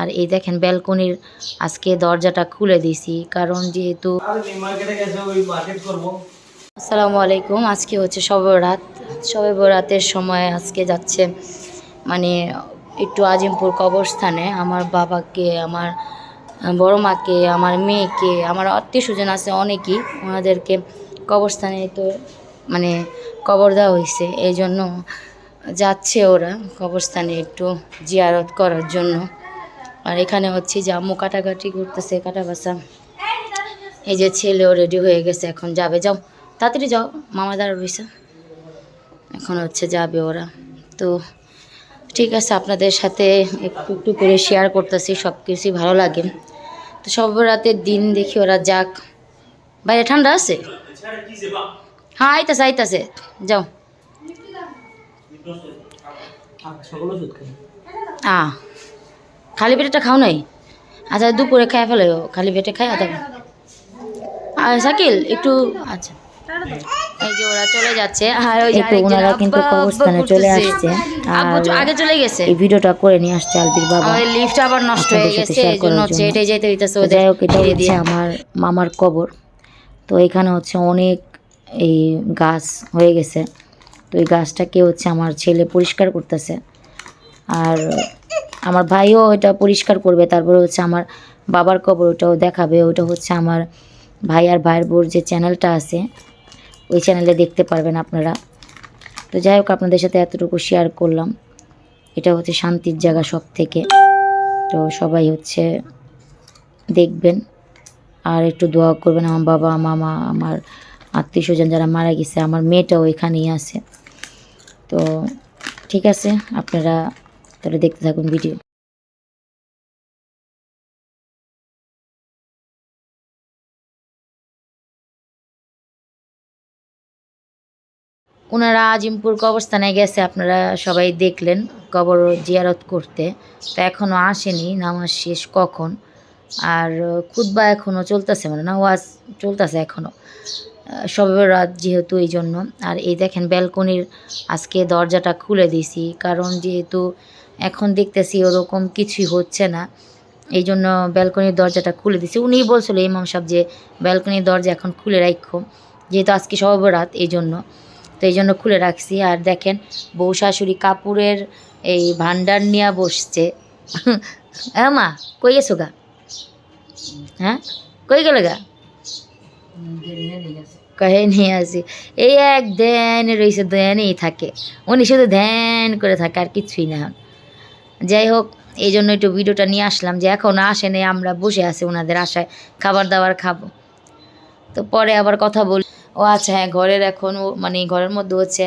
আর এই দেখেন ব্যালকনির আজকে দরজাটা খুলে দিছি কারণ যেহেতু আসসালামু আলাইকুম, আজকে হচ্ছে শবে রাত শবে বরাতের সময় আজকে যাচ্ছে মানে একটু আজিমপুর কবরস্থানে। আমার বাবাকে, আমার বড় মাকে, আমার মেয়েকে, আমার আত্মীয় স্বজন আছে অনেকেই, ওনাদেরকে কবরস্থানে তো মানে কবর দেওয়া হয়েছে। এই জন্য যাচ্ছে ওরা কবরস্থানে একটু জিয়ারত করার জন্য। আর এখানে হচ্ছে যে আম্মু কাটাকাটি করতেছে কাটা বাসা এই যে ছেলেও রেডি হয়ে গেছে এখন যাবে। যাও তাড়াতাড়ি যাও মামা দাঁড়া রয়েছে এখন হচ্ছে যাবে ওরা। তো ঠিক আছে আপনাদের সাথে একটু একটু করে শেয়ার করতেছি সব কিছুই ভালো লাগে। তো সব রাতের দিন দেখি ওরা যাক। বাইরে ঠান্ডা আছে? হ্যাঁ আইতাছে আইতাছে। যাও। আ খালি পেটেটা খাও নাই? আচ্ছা দুপুরে খাই ফেলো খালি পেটে খাই আধা আর শাকিল একটু আচ্ছা। এই যে ওরা চলে যাচ্ছে আর ওই ওনারা কিন্তু কবরস্থানে চলে আসছে। আগে চলে গেছে। এই ভিডিওটা করে নিয়ে আসছে আলবির বাবা। আমাদের লিফট আবার নষ্ট হয়ে গেছে share এই জন্য হচ্ছে এটাই যেতে হইতেছে ওদের যাই হোক এটা হচ্ছে দিয়ে। আমার মামার কবর। তো এখানে হচ্ছে অনেক এই গাছ হয়ে গেছে। তো এই গাছটাকে হচ্ছে আমার ছেলে পরিষ্কার করতেছে। আর আমার ভাইও এটা পরিষ্কার করবে, তারপরে হচ্ছে আমার বাবার কবর ওটাও দেখাবে ওটা হচ্ছে আমার ভাই আর ভাইয়ের বোর যে চ্যানেলটা আছে, ওই চ্যানেলে দেখতে পারবেন আপনারা। তো যাই হোক, আপনাদের সাথে এতটুকু শেয়ার করলাম। এটা হচ্ছে শান্তির জায়গা সব থেকে তো সবাই হচ্ছে দেখবেন, আর একটু দোয়া করবেন আমার বাবা, মামা, আমার আত্মীয় স্বজন যারা মারা গেছে, আমার মেয়েটাও এখানেই আছে। তো ঠিক আছে, আপনারা তাহলে দেখতে থাকুন ভিডিও। ওনারা আজিমপুর কবরস্থানে গেছে, আপনারা সবাই দেখলেন কবর জিয়ারত করতে। তো এখনও আসেনি, নামাজ শেষ কখন? আর খুদ্া এখনও চলতেছে মানে না ওয়াজ চলতেছে এখনও সবে রাত যেহেতু এই জন্য আর এই দেখেন ব্যালকনির আজকে দরজাটা খুলে দিছি কারণ যেহেতু এখন দেখতেছি ওরকম কিছুই হচ্ছে না। এই জন্য ব্যালকনির দরজাটা খুলে দিছি। উনিই বলছিল, ইমাম সাহেব, যে ব্যালকনির দরজা এখন খুলে রাখো যেহেতু আজকে সবে রাত এই জন্য তো এই জন্য খুলে রাখছি। আর দেখেন, বউ শাশুড়ি কাপড়ের এই ভান্ডার নিয়ে বসছে। হ্যাঁ মা কই গেছো গা? হ্যাঁ? কই গেলে গা? কহে নিয়ে আসি। এই এক ধ্যান রয়েছে ধ্যানেই থাকে। উনি শুধু ধ্যান করে থাকে, আর কিছুই না। যাই হোক এই জন্য একটু ভিডিওটা নিয়ে আসলাম যে এখন আসেনি আমরা বসে আছি ওনাদের আশায়, খাবার দাবার খাব। তো পরে আবার কথা বল, ও আচ্ছা হ্যাঁ ঘরের এখন মানে ঘরের মধ্যে হচ্ছে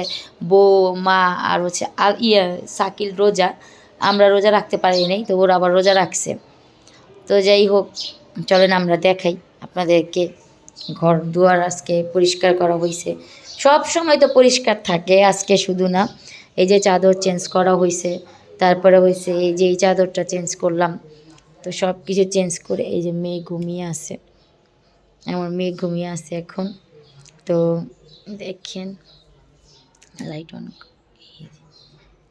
বউ, মা আর হচ্ছে আল ইয়ে সাকিল রোজা, আমরা রোজা রাখতে পারি নাই, তো ওরা আবার রোজা রাখছে। তো যাই হোক চলেন আমরা দেখাই আপনাদেরকে, ঘর দুয়ার আজকে পরিষ্কার করা হয়েছে সব সময় তো পরিষ্কার থাকে, আজকে শুধু না, এই যে চাদর চেঞ্জ করা হয়েছে তারপরে হয়েছে এই যে এই চাদরটা চেঞ্জ করলাম। তো সব কিছু চেঞ্জ করে এই যে মেয়ে ঘুমিয়ে আছে। আমার মেয়ে ঘুমিয়ে আছে এখন। তো দেখেন লাইট অন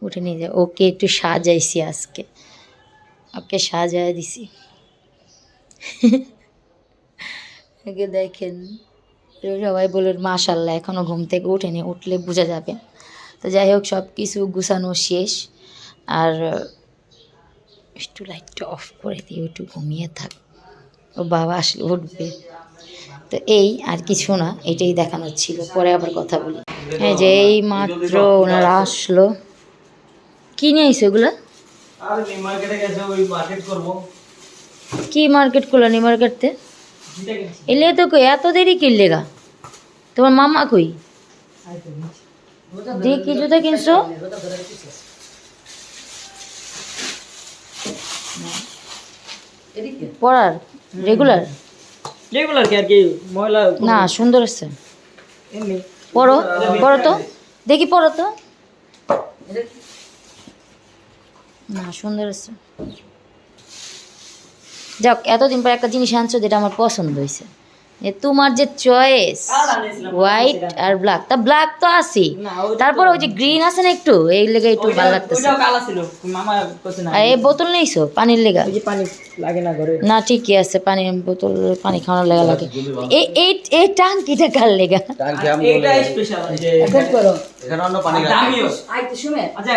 উঠে নিয়ে যায় ওকে একটু সাজাইছি আজকে। ওকে সাজায় দিছি। একে দেখেন, সবাই বলুন মাশাল্লাহ এখনও ঘুম থেকে উঠেনি, উঠলে বোঝা যাবে। তো যাই হোক সব কিছু গুছানো শেষ। আর একটু লাইটটা অফ করে দিয়ে একটু ঘুমিয়ে থাক। ও বাবা আসলে উঠবে। তো এই আর কিছু না এটাই দেখানো ছিল। পরে আবার কথা বলি। হ্যাঁ যে এই মাত্র ওনারা আসলো। কি নিয়ে আইসো ওগুলো কি মার্কেট করল নি মার্কেটতে এলে তো কই এত দেরি কিনলে গা? তোমার মামা কই? দিয়ে কি জুতা কিনছো? পড়ার? রেগুলার রেগুলার কি আর কি? ময়লা না সুন্দর আছে পড়ো পড়ো তো? দেখি পড়ো তো। না সুন্দর আছে যাক এতদিন পর একটা জিনিস আনছো যেটা আমার পছন্দ হয়েছে। তোমার যে চয়েস হোয়াইট আর ব্ল্যাক তা ব্ল্যাক তো আছি তারপর ওই যে গ্রিন আছে না একটু? এই লেগে একটু ভালো লাগতেছে। ওইটাও কালা ছিল। মামা করছে না। আর এই বোতল নেইছো পানির লেগা? পানি লাগে না ঘরে। না ঠিকই আছে। পানি বোতল পানি খাওয়ানোর লেগা লাগে। এই এই এই টাঙ্কিটা কার লেগা? এইটা স্পেশাল যে এখানে অন্য পানি দামিও। আচ্ছা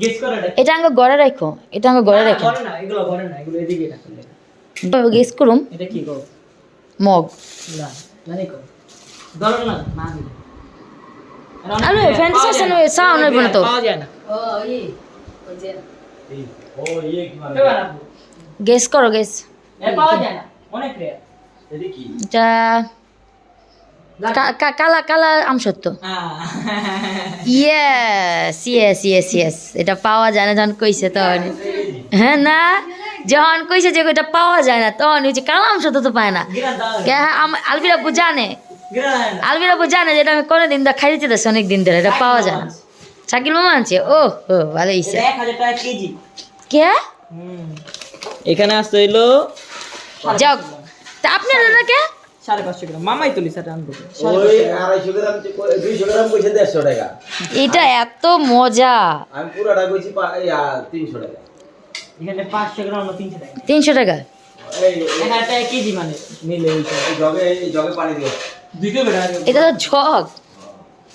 গেস করে এটা। আঙ্গ গড়ে রাখো। এটা আঙ্গ রাখো। ঘরে না এগুলো ঘরে না এগুলো এদিকে রাখুন গেস করুম। এটা কি করো মগ। আরে, তো। গেস করো গেস এ পাওয়া যায় না। অনেক রেয়ার এটা কালা কালা আমসত্ব। ইয়েস ইয়েস ইয়েস ইয়েস এটা পাওয়া যায় না যখন কইছে তখন। হ্যাঁ না যখন কইছে যে এটা পাওয়া যায় না তখন ওই যে কালা শুধু তো পায় না। কে হ্যাঁ, আম- আলবির আব্বু জানে আলবির আব্বু জানে যে এটা আমি কোনোদিন ধরে খাইতে চাইতেছি অনেক দিন ধরে এটা পাওয়া যায় না। শাকিল মামা আনছে? ও ও ভালো হয়েছে কে? এখানে আসতে হইল যাও। তা আপনার এটা কে? সাড়ে পাঁচশো গ্রাম। মামাই তুলি স্যার আনব। আড়াইশো গ্রাম দুইশো গ্রাম কইছে দেড়শো টাকা। এটা এত মজা। আমি পুরাটা কইছি পা- এই, আ, তিনশো টাকা এখানে পাঁচশো গ্রাম না তিনশো টাকা। তিনশো টাকা? এই এক হাজার টাকা কেজি মানে নিলে জগে জগে পানি দিও। দুইটো বেড়া এটা তো ঝক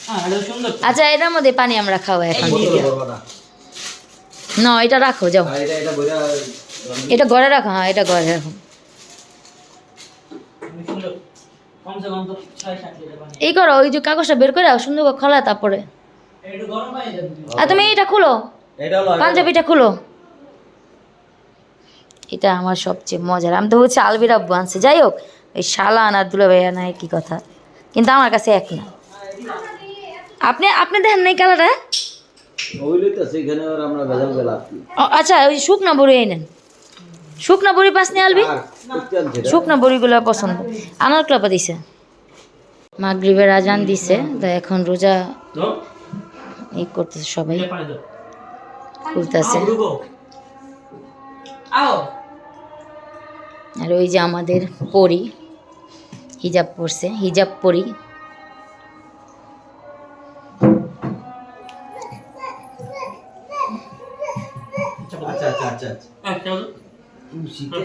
হ্যাঁ এটা সুন্দর। তো। আচ্ছা এটার মধ্যে পানি আমরা খাব এখন। না। এটা রাখো যাও। আর এটা এটা ঘরে রাখো হ্যাঁ এটা ঘরে রাখো। অনেক সুন্দর। কমসে কম তো ছয় সাত লিটার পানি। এই করো ওই যে কাগজটা বের করে রাখো, সুন্দর করে খোলা তারপরে। আর তুমি এটা খুলো পাঞ্জাবিটা খুলো। এটা আমার সবচেয়ে মজার। আমি তো হচ্ছে আলবির আব্বু আনছে। যাই হোক এই শালা আনার দুলা ভাইয়া নাই কি কথা। কিন্তু আমার কাছে এক না। আপনি আপনি দেখেন নাই ও, আচ্ছা ওই শুকনা বড়ি এই নেন শুকনা বড়ি পাস নিয়ে আলবি। শুকনা বড়িগুলো পছন্দ। আনার ক্লাপা দিছে। মাগরিবের আজান দিছে। তো এখন রোজা এই করতেছে সবাই। খুলতেছে। আও। আর ওই যে আমাদের পরি হিজাব পরছে হিজাব পরি। আচ্ছা আচ্ছা আচ্ছা আচ্ছা। শীতে